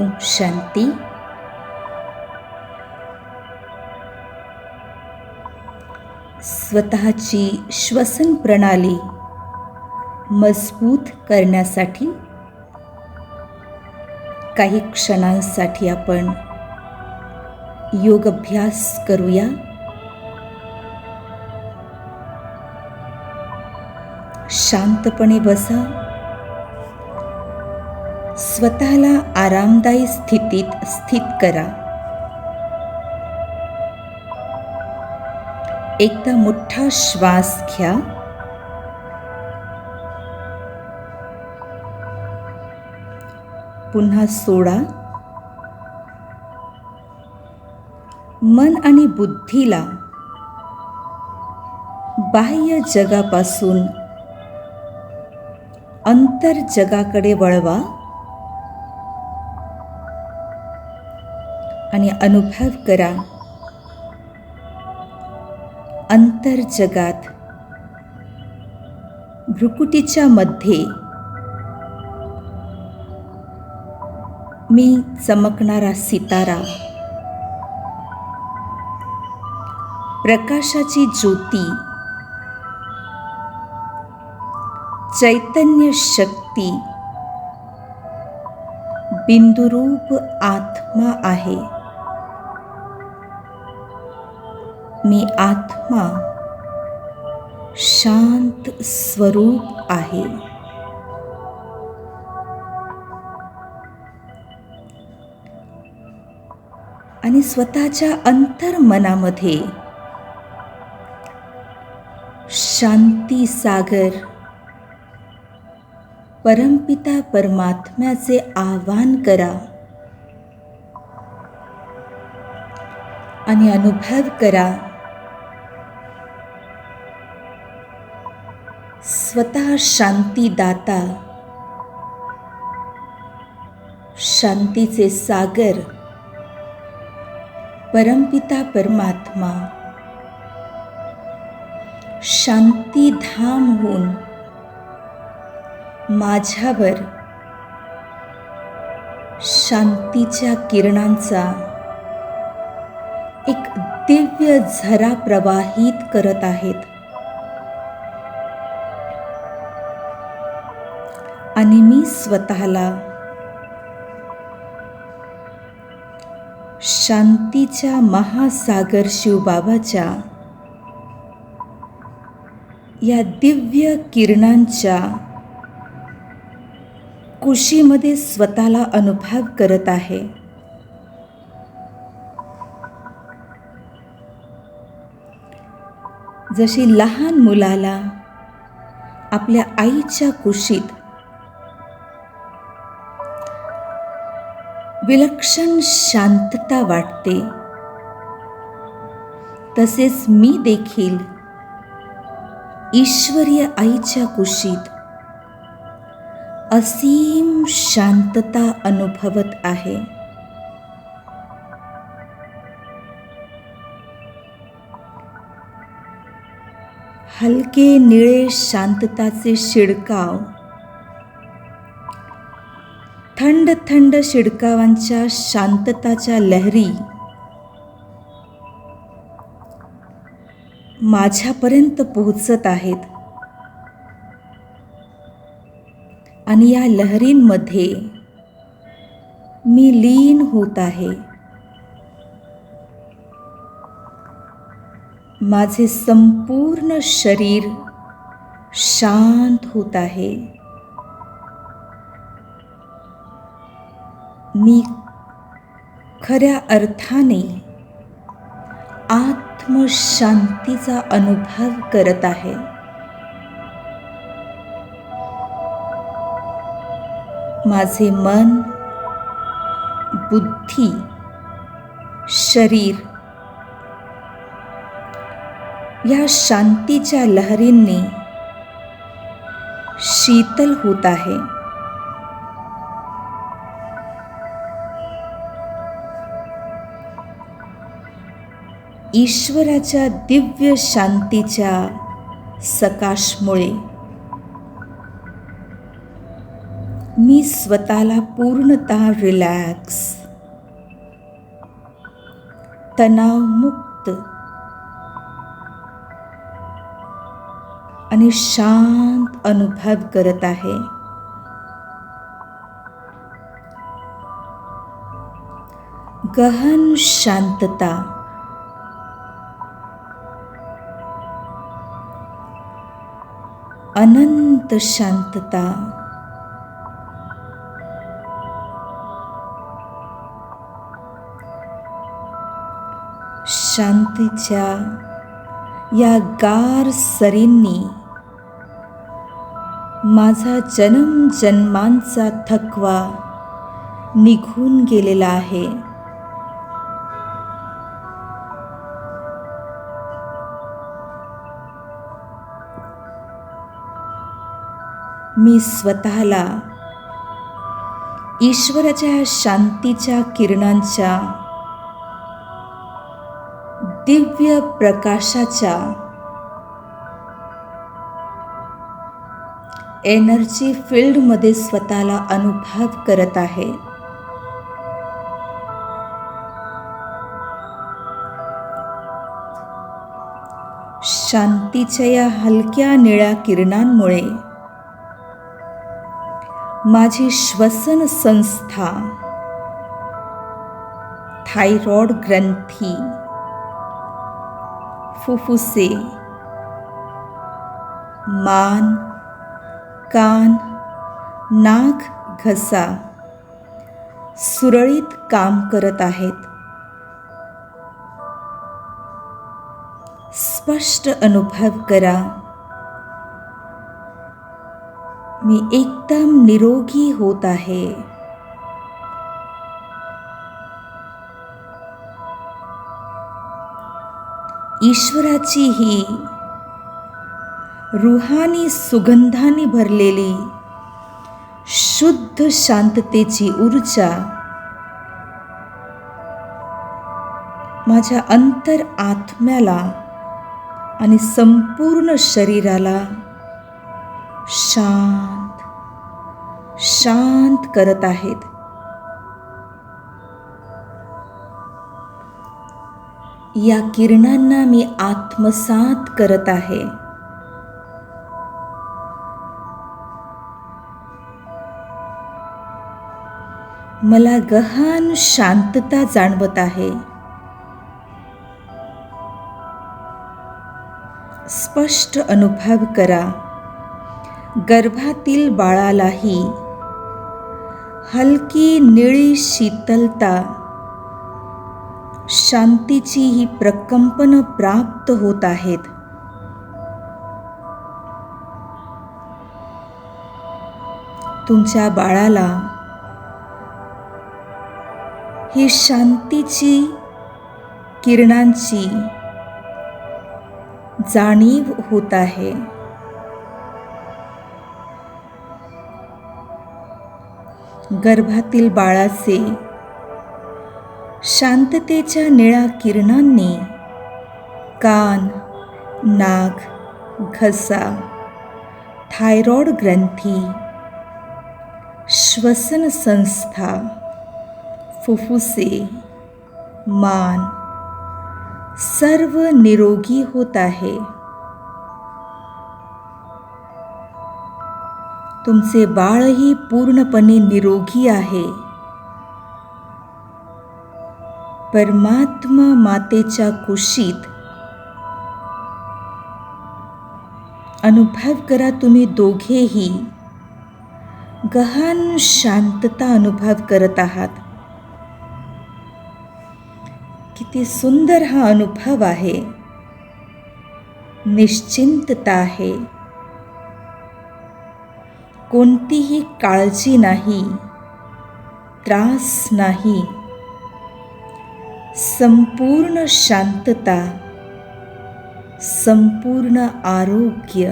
ओम शांती स्वतःची श्वसन प्रणाली मजबूत करण्यासाठी काही क्षणांसाठी आपण योग अभ्यास करूया. शांतपणे बसा. स्वतःला आरामदायी स्थितीत स्थित करा. एकदा मोठा श्वास घ्या. पुन्हा सोडा. मन आणि बुद्धीला बाह्य जगापासून अंतर जगाकडे वळवा. आणि अनुभव करा. अंतर जगात भ्रुकुटीच्या मध्ये मी चमकणारा सितारा. प्रकाशाची ज्योती. चैतन्य शक्ती. बिंदुरूप आत्मा आहे. मी आत्मा शांत स्वरूप आहे. आणि स्वतःच्या अंतर्मनामध्ये शांती सागर परमपिता परमात्म्याचे आवाहन करा आणि अनुभव करा स्वतः शांतीदाता. शांतीचे सागर. परमपिता परमात्मा. शांतीधाम होऊन. माझ्यावर. शांतीच्या किरणांचा. एक दिव्य झरा प्रवाहित करत आहेत. आणि मी स्वतःला शांतीच्या महासागर शिवबाबाच्या या दिव्य किरणांच्या कुशीमध्ये स्वतःला अनुभव करत आहे. जशी लहान मुलाला आपल्या आईच्या कुशीत विलक्षण शांतता वाटते. तसेच मी देखील ईश्वरीय आईच्या कुशीत असीम शांतता अनुभवत आहे. हलके निळे शांतताचे शिडकाव थंड थंड शिडकावांच्या शांतताच्या लहरी माझ्यापर्यंत पोहोचत आहेत. आणि या लहरींमध्ये मी लीन होत आहे. माझे संपूर्ण शरीर शांत होत आहे. मी खऱ्या अर्थाने आत्मशांतीचा अनुभव करत आहे. माझे मन बुद्धी शरीर या शांतीच्या लहरींनी शीतल होत आहे. ईश्वराच्या दिव्य शांतीच्या सकाशमुळे. मी स्वतःला पूर्णतः रिलॅक्स तणावमुक्त. आणि शांत अनुभव करत आहे. गहन शांतता. अनंत शांतता. शांतीच्या या गार सरींनी माझा जन्म जन्मांचा थकवा निघून गेलेला आहे. मी स्वतःला ईश्वराच्या शांतीच्या किरणांच्या दिव्य प्रकाशाच्या एनर्जी फील्डमध्ये स्वतःला अनुभव करत आहे. शांतीच्या या हलक्या निळ्या किरणांमुळे माझी श्वसन संस्था. थायरॉइड ग्रंथी. फुफ्फुसे मान कान नाक घसा. सुरळीत काम करत आहेत. स्पष्ट अनुभव करा. मी एकदम निरोगी होत आहे. ईश्वराची ही रुहानी सुगंधाने भरलेली शुद्ध शांततेची ऊर्जा माझ्या अंतर आत्म्याला आणि संपूर्ण शरीराला शांत शांत करत आहेत. या किरणांना मी आत्मसात करत आहे. मला गहन शांतता जाणवत आहे. स्पष्ट अनुभव करा. गर्भातील बाळालाही हलकी निळी शीतलता शांतीची ही प्रकंपन प्राप्त होत आहेत. तुमच्या बाळाला ही शांतीची किरणांची जाणीव होत आहे. गर्भातील बाळाचे. शांततेच्या निळ्या किरणांनी कान नाक घसा थायरॉइड ग्रंथी श्वसन संस्था फुफ्फुसे मान सर्व निरोगी होत आहे. तुमचे बाळही पूर्णपणे निरोगी आहे. परमात्मा मातेच्या कुशीत अनुभव करा तुम्ही दोघेही. गहन शांतता अनुभव करत आहात. किती सुंदर हा अनुभव आहे. निश्चिंतता आहे. कोणतीही काळजी नाही त्रास नाही. संपूर्ण शांतता संपूर्ण आरोग्य.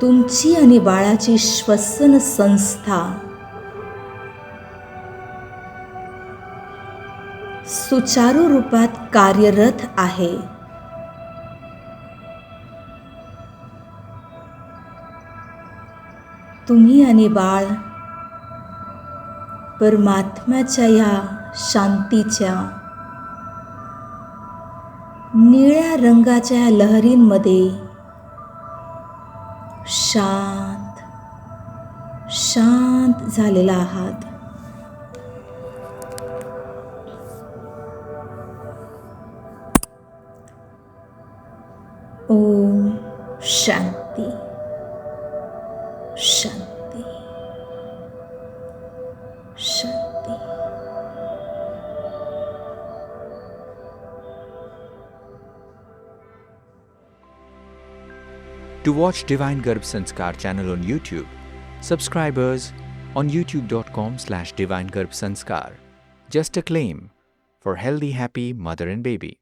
तुमची आणि बाळाची श्वसन संस्था. सुचारू रूपात कार्यरत आहे. तुम्ही आणि बाळ परमात्म्याच्या या शांतीच्या निळ्या रंगाच्या या लहरींमध्ये शांत शांत झालेला आहात. ओम शांती. शांती शांती To watch Divine Garb Sanskar channel on YouTube, subscribers on youtube.com slash Divine Garb Sanskar. Just a claim for healthy, happy mother and baby.